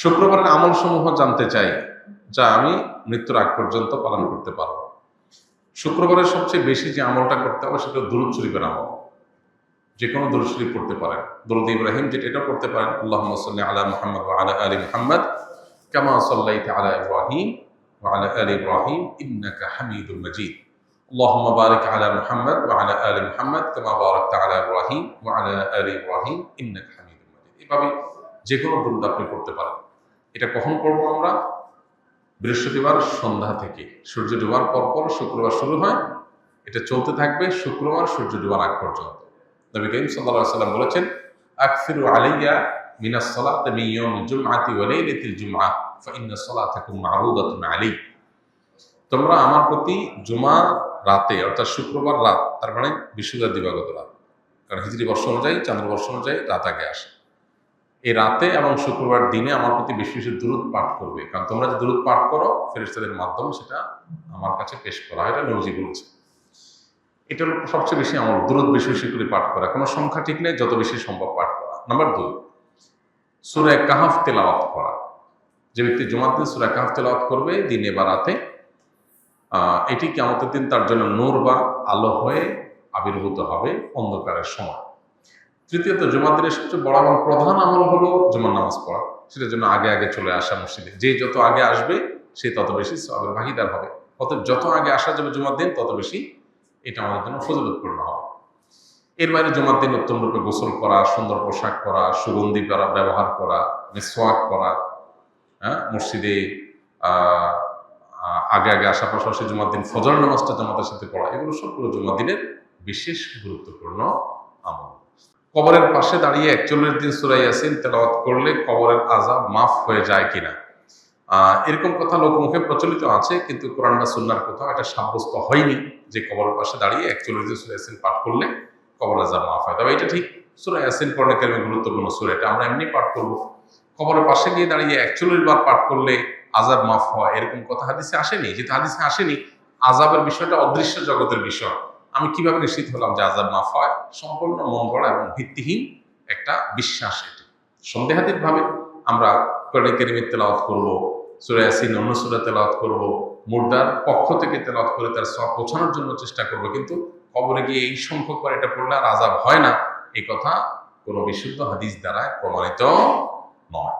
শুক্রবারের আমল সমূহ জানতে চাই যা আমি মৃত্যুর আগ পর্যন্ত পালন করতে পারবো শুক্রবারের সবচেয়ে বেশি যে আমলটা করতে হবে সেটা দুরুদ শরীফের আমল যে কোনো দুরুদ শরীফ পড়তে পারেন দরুদ ইব্রাহিম যেটা এটা পড়তে পারেন আল্লাহ সাল্লি আলা মুহাম্মদ ওয়া আলা আলি মুহাম্মদ কামা সাল্লাইতা আলা ইব্রাহিম ওয়া আলা আলি ইব্রাহিম ইন্নাকা হামিদুম মাজিদ اللهم بارك على محمد وعلى آل محمد كما باركت على إبراهيم وعلى آل إبراهيم إنك حميد مجيد এভাবে যে কোনো দুরুদ আপনি পড়তে পারেন এটা কখন পড়ব আমরা? বৃহস্পতিবার সন্ধ্যা থেকে। সূর্য ডোবার পর পর শুক্রবার শুরু হয়। এটা চলতে থাকবে শুক্রবার, সূর্য ডোবার আগ পর্যন্ত। নবী করিম সাল্লাল্লাহু সাল্লাম বলেছেন, আকসিরু আলাইয়া মিনাস সালাত ইয়াউমিল জুমআতি ওয়া লাইলাতিল জুমআ, ফা ইন্না সালাতাকুম মা'রুদাতুন আলাইহি। তোমরা আমার প্রতি জুমা রাতে, অর্থাৎ শুক্রবার রাত, তার মানে বিশ্বজাত দিবাগত রাত, কারণ হিজরি বর্ষ অনুযায়ী চাঁদ্র বর্ষ অনুযায়ী রাত আগে আসে। এই রাতে এবং শুক্রবার দিনে আমার প্রতি বেশি বেশি দূরত পাঠ করবে। কারণ তোমরা যে দূরত পাঠ করো ফেরেস্তাদের মাধ্যমে সেটা আমার কাছে পেশ করা হয়, এটা নবজি বলছে এটা হলো সবচেয়ে বেশি আমার দূরত বেশি বেশি করে পাঠ করা। কোনো সংখ্যা ঠিক নেই, যত বেশি সম্ভব পাঠ করা। নাম্বার দুই সুরায় কাহাফ তেলাওয়াত করা। যে ব্যক্তি জুমার দিন সুরায় কাহাফ তেলাওয়াত করবে দিনে বা রাতে এটি কেমতের দিন তার জন্য নূর বা আলো হয়ে আবির্ভূত হবে অন্ধকারের সময়। তৃতীয়ত জুমার দিনের সবচেয়ে বড় এবং প্রধান আমল হলো জুমার নামাজ পড়া। সেটার জন্য আগে আগে চলে আসা মসজিদে। যে যত আগে আসবে, সে তত বেশি সবের ভাগিদার হবে। অত যত আগে আসা যাবে জুমার দিন, তত বেশি এটা আমাদের জন্য ফজিলতপূর্ণ হবে। এর বাইরে জুমার দিন উত্তম রূপে গোসল করা, সুন্দর পোশাক পরা, সুগন্ধি করা ব্যবহার করা মেসোয়াক করা হ্যাঁ মসজিদে আগে আগে আসা পাশাপাশি জুমার দিন ফজর নামাজটা জামাতের সাথে পড়া, এগুলো সবগুলো জুমার দিনের বিশেষ গুরুত্বপূর্ণ আমল। কবরের পাশে দাঁড়িয়ে একচল্লিশ দিন সুরাই ইয়াসিন তেলাওয়াত করলে কবরের আজাব মাফ হয়ে যায় কিনা? এরকম কথা লোকমুখে প্রচলিত আছে, কিন্তু কোরআন বা সুন্নার কোথাও এটা সাব্যস্ত হয়নি যে কবরের পাশে দাঁড়িয়ে একচল্লিশ দিন সুরাই ইয়াসিন পাঠ করলে কবর আজাব মাফ হয়। তবে এটা ঠিক সুরাই ইয়াসিন পড়লে কেন গুরুত্বপূর্ণ সুরা এটা? আমরা এমনি পাঠ করব। কবরের পাশে গিয়ে দাঁড়িয়ে একচল্লিশ বার পাঠ করলে আজাব মাফ হয় এরকম কথা হাদিসে আসেনি? যেহেতু হাদিসে আসেনি আজাবের বিষয়টা অদৃশ্য জগতের বিষয়। আমি কীভাবে নিশ্চিত হলাম যে আজাব মাফ হয়? সম্পূর্ণ গড়া এবং ভিত্তিহীন একটা বিশ্বাস এটি। সন্দেহাতীত ভাবে আমরা কেরিমের তেলাওয়াত করব, সুরে অন্য সুরে তেলাওয়াত করব, মুর্দার পক্ষ থেকে তেলাওয়াত করে তার সব পৌঁছানোর জন্য চেষ্টা করব, কিন্তু কবরে গিয়ে এই সংখ্যক বার এটা পড়লে আর আজাব হয় না। এই কথা কোনো বিশুদ্ধ হাদিস দ্বারা প্রমাণিত নয়।